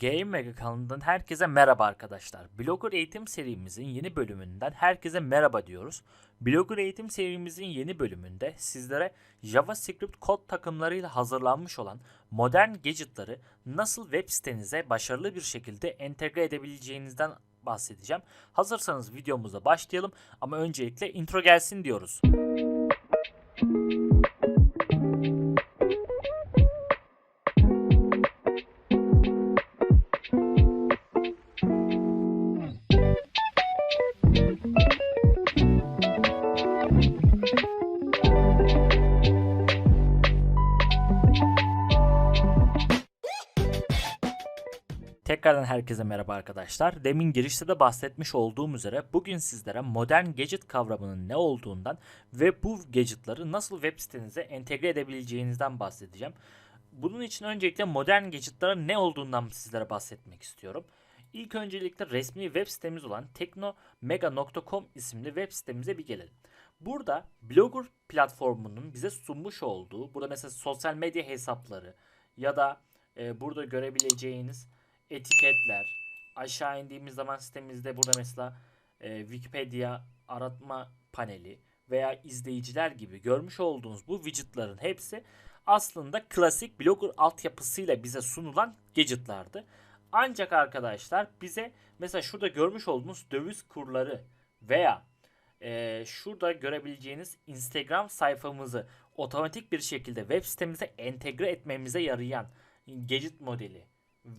Game Mega kanalından herkese merhaba arkadaşlar. Blogger eğitim serimizin yeni bölümünden herkese merhaba diyoruz. Blogger eğitim serimizin yeni bölümünde sizlere JavaScript kod takımlarıyla hazırlanmış olan modern gadgetları nasıl web sitenize başarılı bir şekilde entegre edebileceğinizden bahsedeceğim. Hazırsanız videomuza başlayalım ama öncelikle intro gelsin diyoruz. Tekrardan herkese merhaba arkadaşlar. Demin girişte de bahsetmiş olduğum üzere bugün sizlere modern gadget kavramının ne olduğundan ve bu gadgetları nasıl web sitenize entegre edebileceğinizden bahsedeceğim. Bunun için öncelikle modern gadgetların ne olduğundan sizlere bahsetmek istiyorum. İlk öncelikle resmi web sitemiz olan teknomega.com isimli web sitemize bir gelelim. Burada Blogger platformunun bize sunmuş olduğu, burada mesela sosyal medya hesapları ya da e, burada görebileceğiniz etiketler. Aşağı indiğimiz zaman sitemizde burada mesela e, Wikipedia aratma paneli veya izleyiciler gibi görmüş olduğunuz bu widgetların hepsi aslında klasik Blogger altyapısıyla bize sunulan gadgetlardı. Ancak arkadaşlar bize mesela şurada görmüş olduğunuz döviz kurları veya e, şurada görebileceğiniz Instagram sayfamızı otomatik bir şekilde web sitemize entegre etmemize yarayan gadget modeli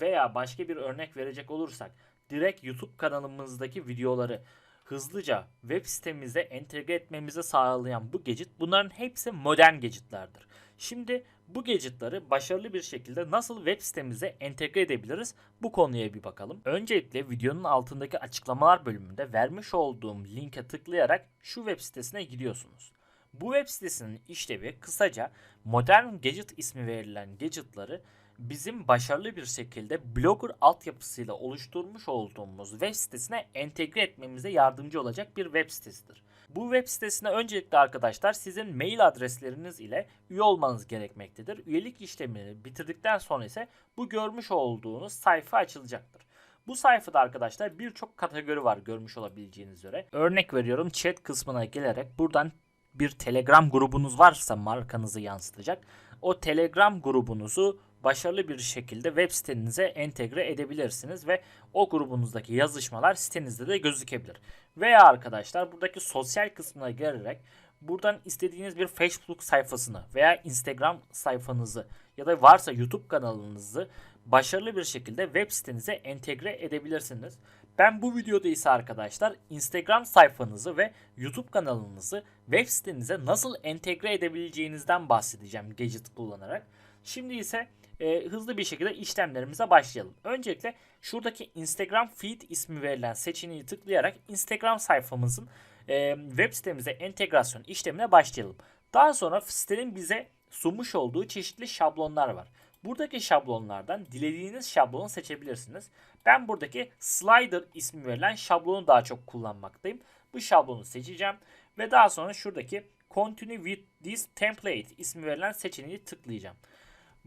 veya başka bir örnek verecek olursak direkt YouTube kanalımızdaki videoları hızlıca web sitemize entegre etmemize sağlayan bu gadget bunların hepsi modern gadgetlardır. Şimdi bu gadgetları başarılı bir şekilde nasıl web sitemize entegre edebiliriz bu konuya bir bakalım. Öncelikle videonun altındaki açıklamalar bölümünde vermiş olduğum linke tıklayarak şu web sitesine gidiyorsunuz. Bu web sitesinin işlevi kısaca modern gadget ismi verilen gadgetları bizim başarılı bir şekilde Blogger altyapısıyla oluşturmuş olduğumuz web sitesine entegre etmemize yardımcı olacak bir web sitesidir. Bu web sitesine öncelikle arkadaşlar sizin mail adresleriniz ile üye olmanız gerekmektedir. Üyelik işlemini bitirdikten sonra ise bu görmüş olduğunuz sayfa açılacaktır. Bu sayfada arkadaşlar birçok kategori var görmüş olabileceğiniz üzere. Örnek veriyorum chat kısmına gelerek buradan bir Telegram grubunuz varsa markanızı yansıtacak. O Telegram grubunuzu başarılı bir şekilde web sitenize entegre edebilirsiniz ve o grubunuzdaki yazışmalar sitenizde de gözükebilir. Veya arkadaşlar buradaki sosyal kısmına gelerek buradan istediğiniz bir Facebook sayfasını veya Instagram sayfanızı ya da varsa YouTube kanalınızı başarılı bir şekilde web sitenize entegre edebilirsiniz. Ben bu videoda ise arkadaşlar Instagram sayfanızı ve YouTube kanalınızı web sitenize nasıl entegre edebileceğinizden bahsedeceğim gadget kullanarak. Şimdi ise e, hızlı bir şekilde işlemlerimize başlayalım. Öncelikle şuradaki Instagram feed ismi verilen seçeneği tıklayarak Instagram sayfamızın e, web sitemize entegrasyon işlemine başlayalım. Daha sonra sitenin bize sunmuş olduğu çeşitli şablonlar var. Buradaki şablonlardan dilediğiniz şablonu seçebilirsiniz. Ben buradaki slider ismi verilen şablonu daha çok kullanmaktayım. Bu şablonu seçeceğim ve daha sonra şuradaki continue with this template ismi verilen seçeneği tıklayacağım.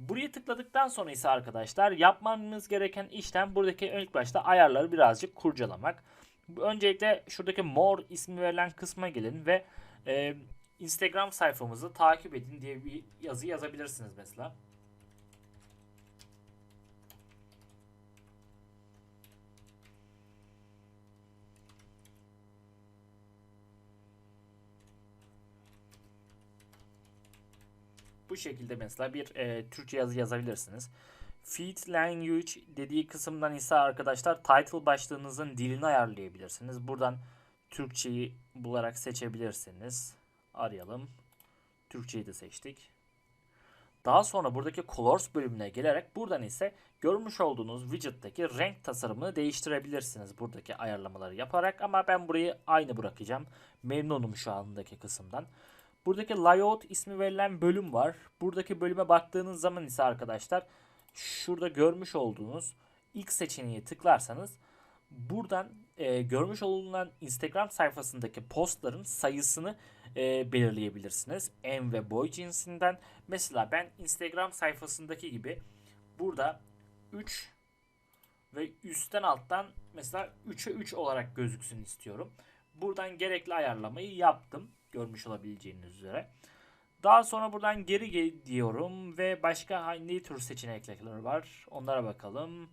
Buraya tıkladıktan sonra ise arkadaşlar yapmamız gereken işlem buradaki ilk başta ayarları birazcık kurcalamak. Öncelikle şuradaki more ismi verilen kısma gelin ve e, Instagram sayfamızı takip edin diye bir yazı yazabilirsiniz mesela. Bu şekilde mesela bir e, Türkçe yazı yazabilirsiniz. Feed language dediği kısımdan ise arkadaşlar title başlığınızın dilini ayarlayabilirsiniz. Buradan Türkçeyi bularak seçebilirsiniz. Arayalım. Türkçeyi de seçtik. Daha sonra buradaki Colors bölümüne gelerek buradan ise görmüş olduğunuz widget'taki renk tasarımını değiştirebilirsiniz buradaki ayarlamaları yaparak ama ben burayı aynı bırakacağım. Memnunum şu andaki kısımdan. Buradaki layout ismi verilen bölüm var. Buradaki bölüme baktığınız zaman ise arkadaşlar şurada görmüş olduğunuz ilk seçeneği tıklarsanız buradan e, görmüş olunan Instagram sayfasındaki postların sayısını e, belirleyebilirsiniz. En ve boy cinsinden. Mesela ben Instagram sayfasındaki gibi burada 3 ve üstten alttan mesela 3'e 3 olarak gözüksün istiyorum. Buradan gerekli ayarlamayı yaptım. Görmüş olabileceğiniz üzere. Daha sonra buradan geri gel diyorum ve başka hangi tür seçenekler var onlara bakalım.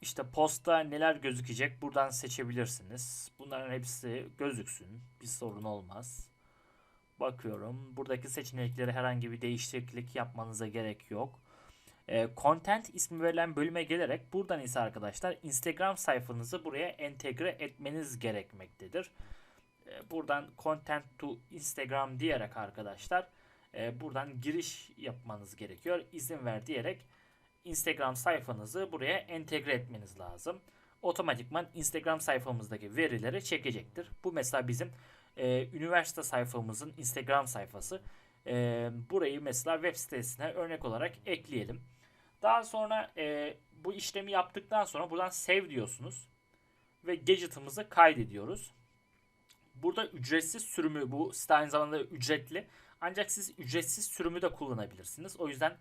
İşte posta neler gözükecek buradan seçebilirsiniz. Bunların hepsi gözüksün. Bir sorun olmaz. Bakıyorum. Buradaki seçenekleri herhangi bir değişiklik yapmanıza gerek yok. E, content ismi verilen bölüme gelerek buradan ise arkadaşlar Instagram sayfanızı buraya entegre etmeniz gerekmektedir. E, buradan content to Instagram diyerek arkadaşlar e, buradan giriş yapmanız gerekiyor. İzin ver diyerek Instagram sayfanızı buraya entegre etmeniz lazım. Otomatikman Instagram sayfamızdaki verileri çekecektir. Bu mesela bizim e, üniversite sayfamızın Instagram sayfası. E, burayı mesela web sitesine örnek olarak ekleyelim. Daha sonra e, bu işlemi yaptıktan sonra buradan save diyorsunuz. Ve gadget'ımızı kaydediyoruz. Burada ücretsiz sürümü bu site aynı zamanda ücretli. Ancak siz ücretsiz sürümü de kullanabilirsiniz. O yüzden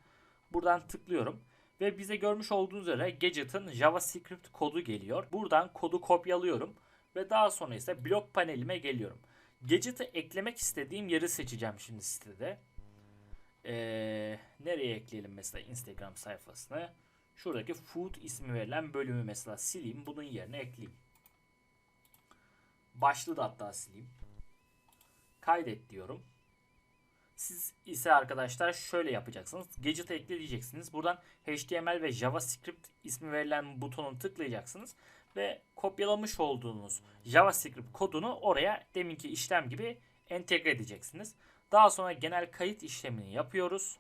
buradan tıklıyorum. Ve bize görmüş olduğunuz üzere Gadget'ın JavaScript kodu geliyor. Buradan kodu kopyalıyorum. Ve daha sonra ise blok panelime geliyorum. Gadget'ı eklemek istediğim yeri seçeceğim şimdi sitede. Ee, nereye ekleyelim mesela Instagram sayfasına? Şuradaki food ismi verilen bölümü mesela sileyim. Bunun yerine ekleyeyim. Başlığı da hatta sileyim. Kaydet diyorum. Siz ise arkadaşlar şöyle yapacaksınız. Gadget'ı ekle diyeceksiniz. Buradan HTML ve JavaScript ismi verilen butonu tıklayacaksınız. Ve kopyalamış olduğunuz JavaScript kodunu oraya deminki işlem gibi entegre edeceksiniz. Daha sonra genel kayıt işlemini yapıyoruz.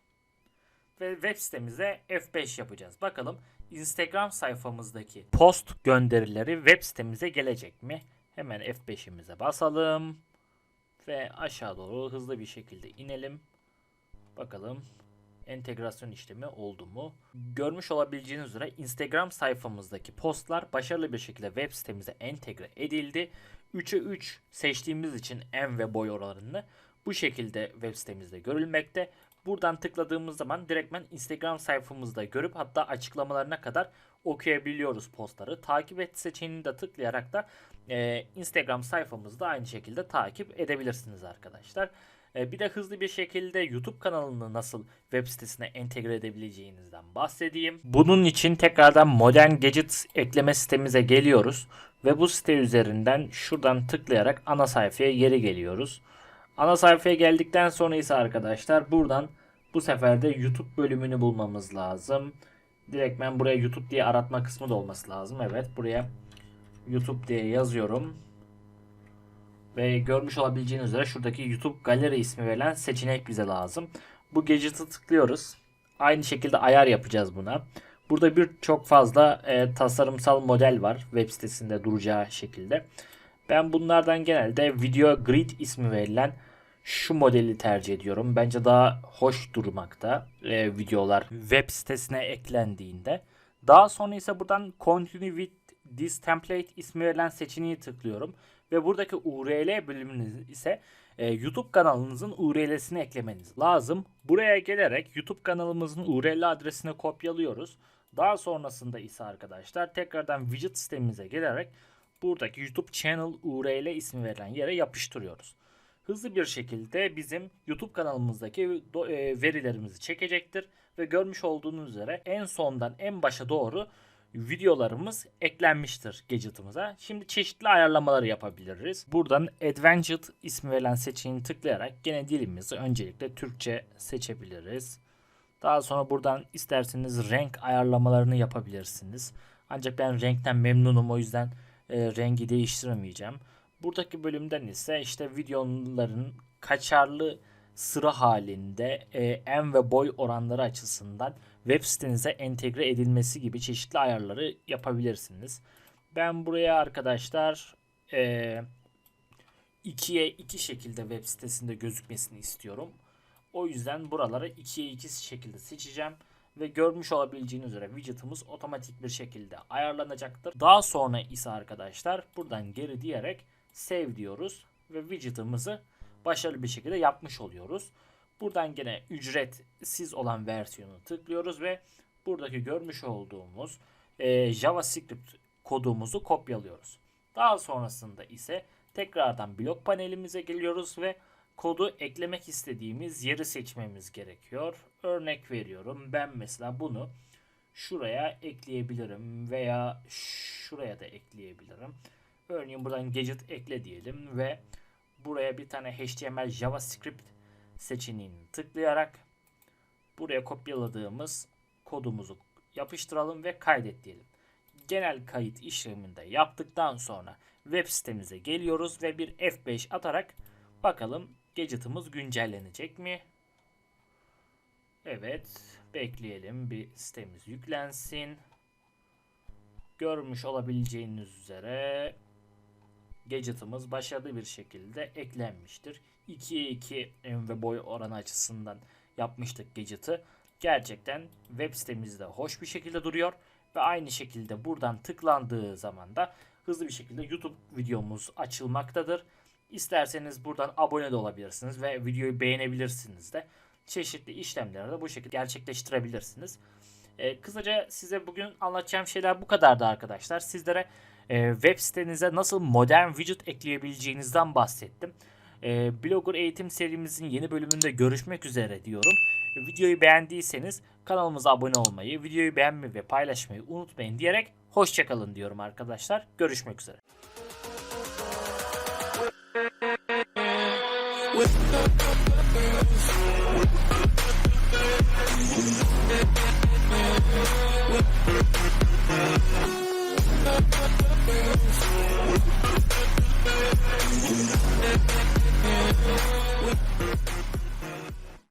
Ve web sitemizde F5 yapacağız. Bakalım Instagram sayfamızdaki post gönderileri web sitemize gelecek mi? Hemen F5'imize basalım. Ve aşağı doğru hızlı bir şekilde inelim. Bakalım entegrasyon işlemi oldu mu? Görmüş olabileceğiniz üzere Instagram sayfamızdaki postlar başarılı bir şekilde web sitemize entegre edildi. 3'e 3 seçtiğimiz için en ve boy oranını bu şekilde web sitemizde görülmekte. Buradan tıkladığımız zaman direktmen Instagram sayfamızda görüp hatta açıklamalarına kadar okuyabiliyoruz postları. Takip et seçeneğini de tıklayarak da e, Instagram sayfamızda aynı şekilde takip edebilirsiniz arkadaşlar. E, bir de hızlı bir şekilde YouTube kanalını nasıl web sitesine entegre edebileceğinizden bahsedeyim. Bunun için tekrardan Modern Gadget ekleme sitemize geliyoruz. Ve bu site üzerinden şuradan tıklayarak ana sayfaya geri geliyoruz. Ana sayfaya geldikten sonra ise arkadaşlar buradan bu sefer de YouTube bölümünü bulmamız lazım. Direkt ben buraya YouTube diye aratma kısmı da olması lazım. Evet buraya YouTube diye yazıyorum. Ve görmüş olabileceğiniz üzere şuradaki YouTube galeri ismi verilen seçenek bize lazım. Bu gadget'ı tıklıyoruz. Aynı şekilde ayar yapacağız buna. Burada birçok fazla e, tasarımsal model var web sitesinde duracağı şekilde. Ben bunlardan genelde Video Grid ismi verilen şu modeli tercih ediyorum. Bence daha hoş durmakta e, videolar web sitesine eklendiğinde. Daha sonra ise buradan Continue with this template ismi verilen seçeneği tıklıyorum. Ve buradaki URL bölümünü ise e, YouTube kanalınızın URL'sini eklemeniz lazım. Buraya gelerek YouTube kanalımızın URL adresini kopyalıyoruz. Daha sonrasında ise arkadaşlar tekrardan widget sistemimize gelerek buradaki YouTube channel URL ismi verilen yere yapıştırıyoruz. Hızlı bir şekilde bizim YouTube kanalımızdaki e, verilerimizi çekecektir ve görmüş olduğunuz üzere en sondan en başa doğru videolarımız eklenmiştir gadget'ımıza. Şimdi çeşitli ayarlamaları yapabiliriz. Buradan Advanced ismi verilen seçeneğini tıklayarak gene dilimizi öncelikle Türkçe seçebiliriz. Daha sonra buradan isterseniz renk ayarlamalarını yapabilirsiniz. Ancak ben renkten memnunum o yüzden e, rengi değiştiremeyeceğim. Buradaki bölümden ise işte videoların kaçarlı sıra halinde e, en ve boy oranları açısından web sitenize entegre edilmesi gibi çeşitli ayarları yapabilirsiniz. Ben buraya arkadaşlar e, ikiye iki şekilde web sitesinde gözükmesini istiyorum. O yüzden buraları ikiye iki şekilde seçeceğim ve görmüş olabileceğiniz üzere widget'ımız otomatik bir şekilde ayarlanacaktır. Daha sonra ise arkadaşlar buradan geri diyerek save diyoruz ve widget'ımızı başarılı bir şekilde yapmış oluyoruz. Buradan gene ücretsiz olan versiyonu tıklıyoruz ve buradaki görmüş olduğumuz e, JavaScript kodumuzu kopyalıyoruz. Daha sonrasında ise tekrardan blok panelimize geliyoruz ve kodu eklemek istediğimiz yeri seçmemiz gerekiyor. Örnek veriyorum. Ben mesela bunu şuraya ekleyebilirim veya şuraya da ekleyebilirim. Örneğin buradan gadget ekle diyelim ve buraya bir tane HTML JavaScript seçeneğini tıklayarak buraya kopyaladığımız kodumuzu yapıştıralım ve kaydet diyelim. Genel kayıt işleminde yaptıktan sonra web sitemize geliyoruz ve bir F5 atarak bakalım gadget'ımız güncellenecek mi? Evet, bekleyelim bir sitemiz yüklensin. Görmüş olabileceğiniz üzere gadget'ımız başarılı bir şekilde eklenmiştir. 2'ye 2 en ve boy oranı açısından yapmıştık gadget'ı. Gerçekten web sitemizde hoş bir şekilde duruyor ve aynı şekilde buradan tıklandığı zaman da hızlı bir şekilde YouTube videomuz açılmaktadır. İsterseniz buradan abone de olabilirsiniz ve videoyu beğenebilirsiniz de. Çeşitli işlemleri de bu şekilde gerçekleştirebilirsiniz. Ee, kısaca size bugün anlatacağım şeyler bu kadardı arkadaşlar. Sizlere e, web sitenize nasıl modern widget ekleyebileceğinizden bahsettim. E, Blogger eğitim serimizin yeni bölümünde görüşmek üzere diyorum. Videoyu beğendiyseniz kanalımıza abone olmayı, videoyu beğenmeyi ve paylaşmayı unutmayın diyerek hoşçakalın diyorum arkadaşlar. Görüşmek üzere. We'll